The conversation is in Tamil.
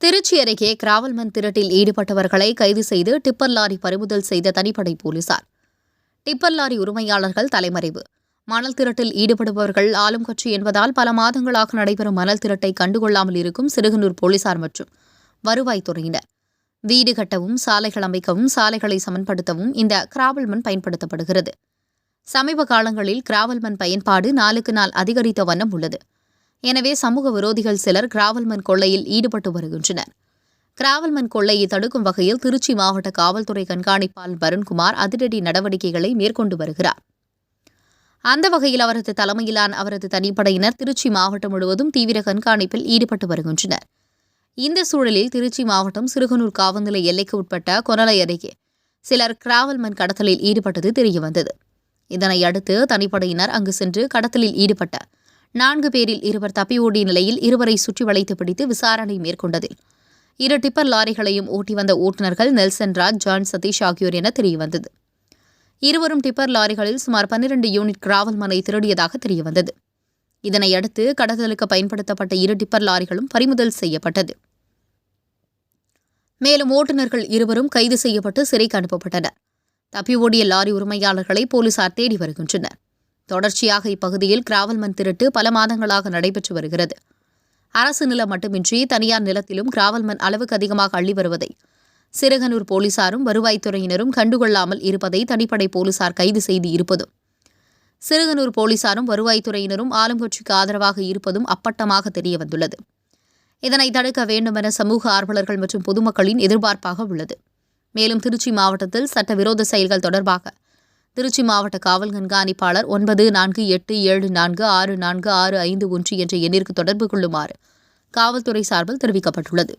திருச்சி அருகே கிராவல்மன் திருட்டில் ஈடுபட்டவர்களை கைது செய்து டிப்பர் லாரி பறிமுதல் செய்த தனிப்படை போலீசார். டிப்பர் லாரி உரிமையாளர்கள் தலைமறைவு. மணல் திருட்டில் ஈடுபடுபவர்கள் ஆளும் கட்சி என்பதால் பல மாதங்களாக நடைபெறும் மணல் திருட்டை கண்டுகொள்ளாமல் இருக்கும் சிறுகனூர் போலீசார் மற்றும் வருவாய்த்துறையினர் வீடு கட்டவும் சாலைகள் அமைக்கவும் சாலைகளை சமன்படுத்தவும் இந்த கிராவல்மன் பயன்படுத்தப்படுகிறது. சமீப காலங்களில் கிராவல்மன் பயன்பாடு நாளுக்கு நாள் அதிகரித்த வண்ணம் உள்ளது. எனவே சமூக விரோதிகள் சிலர் கிராவல்மன் கொள்ளையில் ஈடுபட்டு வருகின்றனர். கிராவல்மன் கொள்ளையை தடுக்கும் வகையில் திருச்சி மாவட்ட காவல்துறை கண்காணிப்பாளர் வருண்குமார் அதிரடி நடவடிக்கைகளை மேற்கொண்டு வருகிறார். அந்த வகையில் அவரது தலைமையிலான அவரது தனிப்படையினர் திருச்சி மாவட்டம் முழுவதும் தீவிர கண்காணிப்பில் ஈடுபட்டு வருகின்றனர். இந்த சூழலில் திருச்சி மாவட்டம் சிறுகனூர் காவல்நிலை எல்லைக்கு உட்பட்ட கொனலை அருகே சிலர் கிராவல்மன் கடத்தலில் ஈடுபட்டது தெரியவந்தது. இதனை அடுத்து தனிப்படையினர் அங்கு சென்று கடத்தலில் ஈடுபட்ட நான்கு பேரில் இருவர் தப்பி ஓடிய நிலையில் இருவரை சுற்றி வளைத்து பிடித்து விசாரணை மேற்கொண்டதில். இரு டிப்பர் லாரிகளையும் ஓட்டி வந்த ஓட்டுநர்கள் நெல்சன் ராஜ் ஜான் சதீஷ் ஆகியோர் என தெரியவந்தது. இருவரும் டிப்பர் லாரிகளில் சுமார் பன்னிரண்டு யூனிட் கிராவல் மனை திருடியதாக தெரியவந்தது. இதனையடுத்து கடத்தலுக்கு பயன்படுத்தப்பட்ட இரு டிப்பர் லாரிகளும் பறிமுதல் செய்யப்பட்டது. மேலும் ஓட்டுநர்கள் இருவரும் கைது செய்யப்பட்டு சிறைக்கு அனுப்பப்பட்டனர். தப்பி ஓடிய லாரி உரிமையாளர்களை போலீசார் தேடி வருகின்றனர். தொடர்ச்சியாக இப்பகுதியில் கிராவல்மன் திருட்டு பல மாதங்களாக நடைபெற்று வருகிறது. அரசு நிலம் மட்டுமின்றி தனியார் நிலத்திலும் கிராவல் மண் அளவுக்கு அதிகமாக அள்ளி வருவதை சிறுகனூர் போலீசாரும் வருவாய்த்துறையினரும் கண்டுகொள்ளாமல் இருப்பதை தனிப்படை போலீசார் கைது செய்து இருப்பதும் சிறுகனூர் போலீசாரும் வருவாய்த்துறையினரும் ஆளுங்கட்சிக்கு ஆதரவாக இருப்பதும் அப்பட்டமாக தெரியவந்துள்ளது. இதனை தடுக்க வேண்டுமென சமூக ஆர்வலர்கள் மற்றும் பொதுமக்களின் எதிர்பார்ப்பாக உள்ளது. மேலும் திருச்சி மாவட்டத்தில் சட்டவிரோத செயல்கள் தொடர்பாக திருச்சி மாவட்ட காவல் கண்காணிப்பாளர் ஒன்பது நான்கு எட்டு ஏழு நான்கு ஆறு நான்கு ஆறு ஐந்து ஒன்று என்ற எண்ணிற்கு தொடர்பு கொள்ளுமாறு காவல்துறை சார்பில் தெரிவிக்கப்பட்டுள்ளது.